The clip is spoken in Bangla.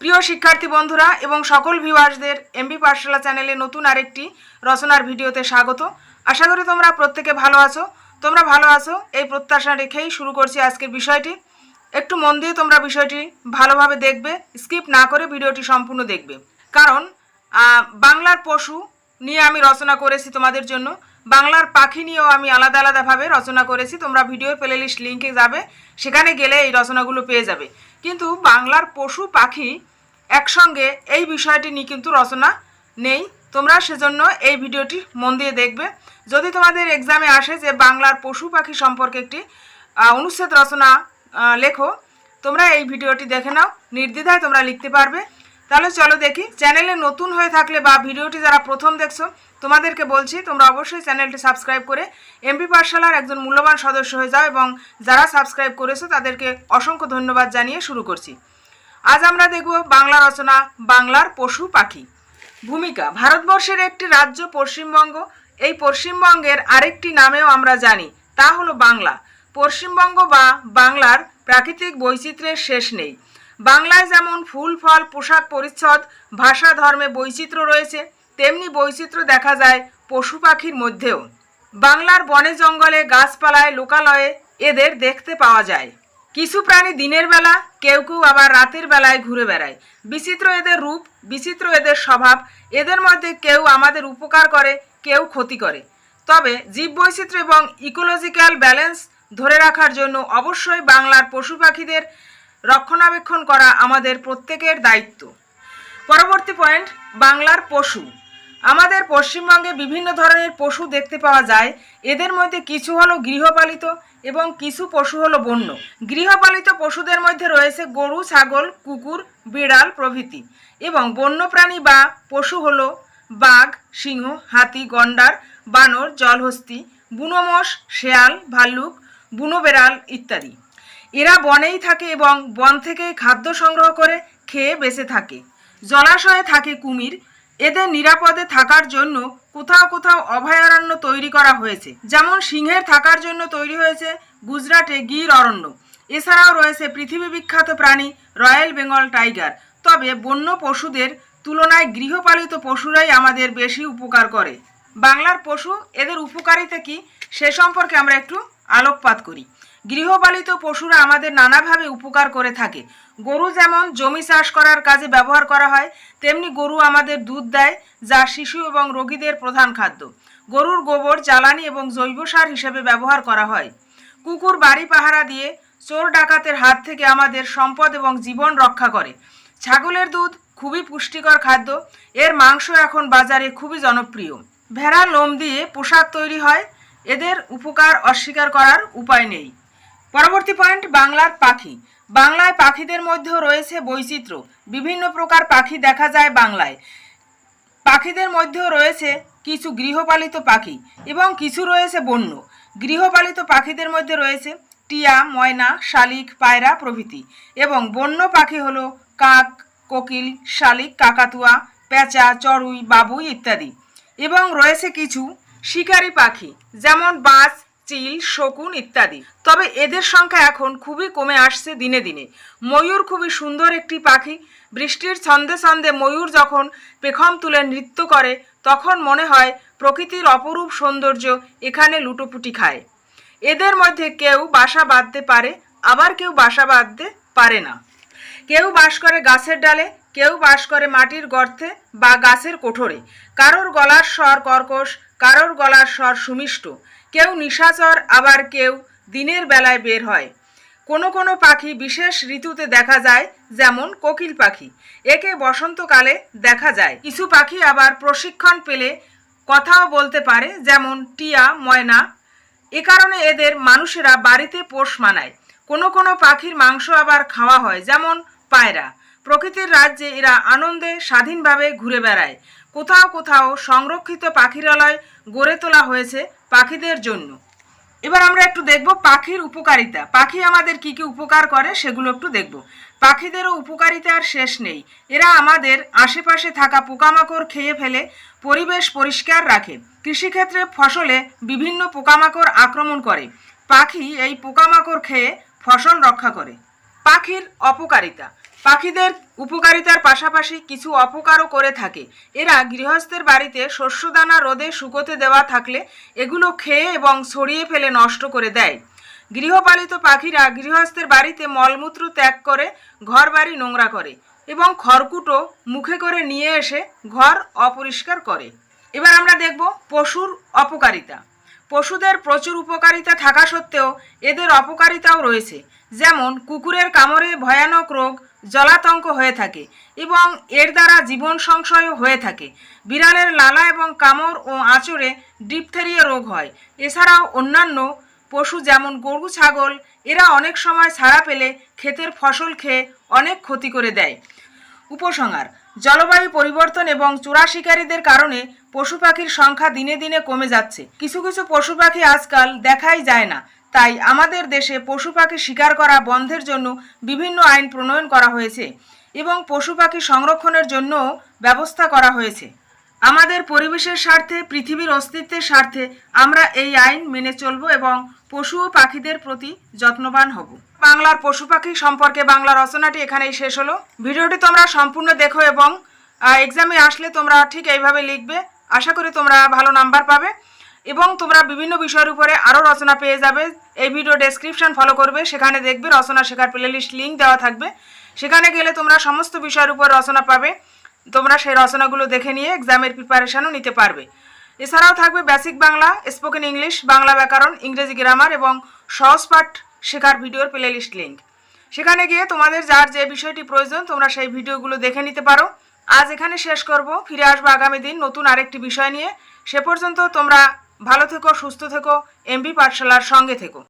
প্রিয় শিক্ষার্থী বন্ধুরা এবং সকল ভিউয়ার্সদের এমবি পাঠশালা চ্যানেলে নতুন আরেকটি রচনার ভিডিওতে স্বাগত। আশা করি তোমরা প্রত্যেকে ভালো আছো। তোমরা ভালো আছো, এই প্রত্যাশা রেখেই শুরু করছি আজকের বিষয়টি। একটু মন দিয়ে তোমরা বিষয়টি ভালোভাবে দেখবে, স্কিপ না করে ভিডিওটি সম্পূর্ণ দেখবে। কারণ বাংলার পশু নিয়ে আমি রচনা করেছি তোমাদের জন্য। বাংলার পাখি নিয়েও আমি আলাদা আলাদাভাবে রচনা করেছি। তোমরা ভিডিওর প্লেলিস্ট লিঙ্কে যাবে, সেখানে গেলে এই রচনাগুলো পেয়ে যাবে। কিন্তু বাংলার পশু পাখি একসঙ্গে এই বিষয়টি নিয়ে কিন্তু রচনা নেই। তোমরা সেজন্য এই ভিডিওটি মন দিয়ে দেখবে। যদি তোমাদের এক্সামে আসে যে বাংলার পশু পাখি সম্পর্কে একটি অনুচ্ছেদ রচনা লেখো, তোমরা এই ভিডিওটি দেখে নাও। নির্দ্বিধায় তোমরা লিখতে পারবে। তাহলে চলো দেখি, চ্যানেলে নতুন হয়ে থাকলে বা ভিডিওটি যারা প্রথম দেখছ তোমাদেরকে বলছি, তোমরা অবশ্যই চ্যানেলটি সাবস্ক্রাইব করে এমপি পাঠশালার একজন মূল্যবান সদস্য হয়ে যাও এবং যারা সাবস্ক্রাইব করেছ তাদেরকে অসংখ্য ধন্যবাদ জানিয়ে শুরু করছি। আজ আমরা দেখব বাংলা রচনা, বাংলার পশু পাখি। ভূমিকা, ভারতবর্ষের একটি রাজ্য পশ্চিমবঙ্গ। এই পশ্চিমবঙ্গের আরেকটি নামেও আমরা জানি, তা হলো বাংলা। পশ্চিমবঙ্গ বা বাংলার প্রাকৃতিক বৈচিত্র্যের শেষ নেই। বাংলায় যেমন ফুল, ফল, পোশাক, পরিচ্ছদ, ভাষা, ধর্মে বৈচিত্র্য রয়েছে তেমনি বৈচিত্র্য দেখা যায় পশু পাখির মধ্যেও। বাংলার বনে জঙ্গলে গাছপালায় লোকালয়ে এদের দেখতে পাওয়া যায়। কিছু প্রাণী দিনের বেলা, কেউ কেউ আবার রাতের বেলায় ঘুরে বেড়ায়। বিচিত্র এদের রূপ, বিচিত্র এদের স্বভাব, এদের মধ্যে কেউ আমাদের উপকার করে, কেউ ক্ষতি করে। তবে জীববৈচিত্র্য এবং ইকোলজিক্যাল ব্যালেন্স ধরে রাখার জন্য অবশ্যই বাংলার পশু পাখিদের রক্ষণাবেক্ষণ করা আমাদের প্রত্যেকের দায়িত্ব। পরবর্তী পয়েন্ট, বাংলার পশু। আমাদের পশ্চিমবঙ্গে বিভিন্ন ধরনের পশু দেখতে পাওয়া যায়। এদের মধ্যে কিছু হলো গৃহপালিত এবং কিছু পশু হলো বন্য। গৃহপালিত পশুদের মধ্যে রয়েছে গরু, ছাগল, কুকুর, বিড়াল প্রভৃতি এবং বন্যপ্রাণী বা পশু হলো বাঘ, সিংহ, হাতি, গন্ডার, বানর, জলহস্তি বুনোমোষ শেয়াল, ভাল্লুক বুনো বেড়াল ইত্যাদি। এরা বনেই থাকে এবং বন থেকে খাদ্য সংগ্রহ করে, খেয়ে বেঁচে থাকে। জলাশয়ে থাকে কুমির এদের নিরাপদে থাকার জন্য কোথাও কোথাও অভয়ারণ্য তৈরি করা হয়েছে। যেমন সিংহের থাকার জন্য তৈরি হয়েছে গুজরাটে গির অরণ্য। এছাড়াও রয়েছে পৃথিবী বিখ্যাত প্রাণী রয়্যাল বেঙ্গল টাইগার। তবে বন্য পশুদের তুলনায় গৃহপালিত পশুরাই আমাদের বেশি উপকার করে। বাংলার পশু এদের উপকারিতা কি সে সম্পর্কে আমরা একটু আলোকপাত করি। গৃহপালিত পশুরা আমাদের নানাভাবে উপকার করে থাকে। গরু যেমন জমি চাষ করার কাজে ব্যবহার করা হয়, তেমনি গরু আমাদের দুধ দেয়, যা শিশু এবং রোগীদের প্রধান খাদ্য। গরুর গোবর, জ্বালানি এবং জৈব সার হিসেবে ব্যবহার করা হয়। কুকুর বাড়ি পাহারা দিয়ে চোর ডাকাতের হাত থেকে আমাদের সম্পদ এবং জীবন রক্ষা করে। ছাগলের দুধ খুবই পুষ্টিকর খাদ্য, এর মাংস এখন বাজারে খুবই জনপ্রিয়। ভেড়ার লোম দিয়ে পোশাক তৈরি হয়, এদের উপকার অস্বীকার করার উপায় নেই। পরবর্তী পয়েন্ট বাংলার পাখি। বাংলায় পাখিদের মধ্যেও রয়েছে বৈচিত্র্য। বিভিন্ন প্রকার পাখি দেখা যায় বাংলায়। পাখিদের মধ্যেও রয়েছে কিছু গৃহপালিত পাখি এবং কিছু রয়েছে বন্য। গৃহপালিত পাখিদের মধ্যে রয়েছে টিয়া, ময়না, শালিক, পায়রা প্রভৃতি এবং বন্য পাখি হলো কাক, কোকিল, শালিক, কাকাতুয়া পেঁচা চড়ুই, বাবুই ইত্যাদি। এবং রয়েছে কিছু শিকারী পাখি যেমন বাজ চিল শকুন ইত্যাদি। তবে এদের সংখ্যা এখন খুবই কমে আসছে দিনে দিনে। ময়ূর খুবই সুন্দর একটি পাখি। বৃষ্টির ছন্দে ছন্দে ময়ূর যখন পেখম তুলে নৃত্য করে, তখন মনে হয় প্রকৃতির অপরূপ সৌন্দর্য এখানে লুটোপুটি খায়। এদের মধ্যে কেউ বাসা বাঁধতে পারে, আবার কেউ বাসা বাঁধতে পারে না। কেউ বাস করে গাছের ডালে, কেউ বাস করে মাটির গর্তে বা গাছের কোঠরে। কারোর গলার স্বর কর্কশ কারোর গলার স্বর সুমিষ্ট। কেউ নিশাচর, আবার কেউ দিনের বেলায় বের হয়। কোনো কোনো পাখি বিশেষ ঋতুতে দেখা যায়, যেমন কোকিল পাখি। একে বসন্তকালে দেখা যায়। কিছু পাখি আবার প্রশিক্ষণ পেলে কথাও বলতে পারে, যেমন টিয়া, ময়না। এ কারণে এদের মানুষেরা বাড়িতে পোষ মানায়। কোনো কোনো পাখির মাংস আবার খাওয়া হয়, যেমন পায়রা। প্রকৃতির রাজ্যে এরা আনন্দে স্বাধীনভাবে ঘুরে বেড়ায়। কোথাও কোথাও সংরক্ষিত পাখিরালয় গড়ে তোলা হয়েছে পাখিদের জন্য। এবার আমরা একটু দেখব পাখির উপকারিতা। পাখি আমাদের কি কি উপকার করে সেগুলো একটু দেখব। পাখিদেরও উপকারিতার শেষ নেই। এরা আমাদের আশেপাশে থাকা পোকামাকড় খেয়ে ফেলে, পরিবেশ পরিষ্কার রাখে। কৃষিক্ষেত্রে ফসলে বিভিন্ন পোকামাকড় আক্রমণ করে। পাখি এই পোকামাকড় খেয়ে ফসল রক্ষা করে। পাখির অপকারিতা। পাখিদের উপকারিতার পাশাপাশি কিছু অপকারও করে থাকে। এরা গৃহস্থের বাড়িতে শস্যদানা রোদে শুকোতে দেওয়া থাকলে এগুলো খেয়ে এবং ছড়িয়ে ফেলে নষ্ট করে দেয়। গৃহপালিত পাখিরা গৃহস্থের বাড়িতে মলমূত্র ত্যাগ করে ঘর বাড়ি নোংরা করে এবং খড়কুটো মুখে করে নিয়ে এসে ঘর অপরিষ্কার করে। এবার আমরা দেখব পশুর অপকারিতা। পশুদের প্রচুর উপকারিতা থাকা সত্ত্বেও এদের অপকারিতাও রয়েছে। যেমন কুকুরের কামড়ে ভয়ানক রোগ জলাতঙ্ক হয়ে থাকে এবং এর দ্বারা জীবন সংশয়ও হয়ে থাকে। বিড়ালের লালা এবং কামড় ও আঁচড়ে ডিপথেরিয়া রোগ হয়। এছাড়াও অন্যান্য পশু যেমন গরু, ছাগল, এরা অনেক সময় ছাড়া পেলে ক্ষেতের ফসল খেয়ে অনেক ক্ষতি করে দেয়। উপসংহার, জলবায়ু পরিবর্তন এবং চোরা শিকারীদের কারণে পশু পাখির সংখ্যা দিনে দিনে কমে যাচ্ছে। কিছু কিছু পশু পাখি আজকাল দেখাই যায় না। তাই আমাদের দেশে পশু পাখি শিকার করা বন্ধের জন্য বিভিন্ন আইন প্রণয়ন করা হয়েছে এবং পশু পাখি সংরক্ষণের জন্য ব্যবস্থা করা হয়েছে। আমাদের পরিবেশের স্বার্থে, পৃথিবীর অস্তিত্বের স্বার্থে আমরা এই আইন মেনে চলব এবং পশু ও পাখিদের প্রতি যত্নবান হব। বাংলার পশু পাখি সম্পর্কে বাংলা রচনাটি এখানেই শেষ হলো। ভিডিওটি তোমরা সম্পূর্ণ দেখো এবং এক্সামে আসলে তোমরা ঠিক এইভাবে লিখবে। আশা করি তোমরা ভালো নাম্বার পাবে। এবং তোমরা বিভিন্ন বিষয়ের উপরে আরও রচনা পেয়ে যাবে। এই ভিডিও ডেসক্রিপশন ফলো করবে। সেখানে দেখবে রচনা শেখার প্লেলিস্ট লিঙ্ক দেওয়া থাকবে। সেখানে গেলে তোমরা সমস্ত বিষয়ের উপর রচনা পাবে। তোমরা সেই রচনাগুলো দেখে নিয়ে এক্সামের প্রিপারেশনও নিতে পারবে। এছাড়াও থাকবে basic Bangla spoken English Bangla ব্যাকরণ, ইংরেজি গ্রামার এবং সহজ পাঠ শেখার ভিডিওর প্লেলিস্ট লিঙ্ক সেখানে গিয়ে তোমাদের যার যে বিষয়টি প্রয়োজন, তোমরা সেই ভিডিওগুলো দেখে নিতে পারো। আজ এখানে শেষ করব। ফিরে আসব আগামী দিন নতুন আরেকটি বিষয় নিয়ে। সে পর্যন্ত তোমরা ভালো থেকো সুস্থ থেকো এমবি পাঠশালার সঙ্গে থেকো।